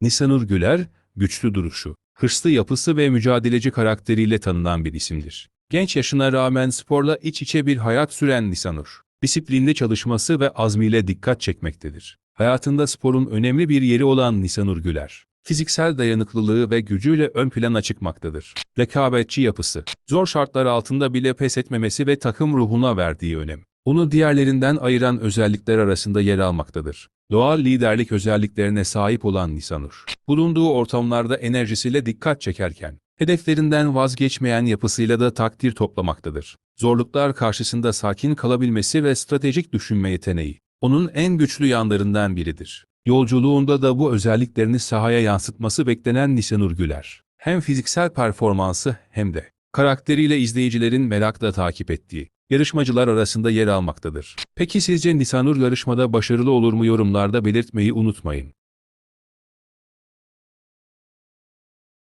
Nisanur Güler, güçlü duruşu, hırslı yapısı ve mücadeleci karakteriyle tanınan bir isimdir. Genç yaşına rağmen sporla iç içe bir hayat süren Nisanur, disiplinli çalışması ve azmiyle dikkat çekmektedir. Hayatında sporun önemli bir yeri olan Nisanur Güler, fiziksel dayanıklılığı ve gücüyle ön plana çıkmaktadır. Rekabetçi yapısı, zor şartlar altında bile pes etmemesi ve takım ruhuna verdiği önem, onu diğerlerinden ayıran özellikler arasında yer almaktadır. Doğal liderlik özelliklerine sahip olan Nisanur, bulunduğu ortamlarda enerjisiyle dikkat çekerken, hedeflerinden vazgeçmeyen yapısıyla da takdir toplamaktadır. Zorluklar karşısında sakin kalabilmesi ve stratejik düşünme yeteneği, onun en güçlü yanlarından biridir. Yolculuğunda da bu özelliklerini sahaya yansıtması beklenen Nisanur Güler, hem fiziksel performansı hem de karakteriyle izleyicilerin merakla takip ettiği yarışmacılar arasında yer almaktadır. Peki sizce Nisanur yarışmada başarılı olur mu yorumlarda belirtmeyi unutmayın.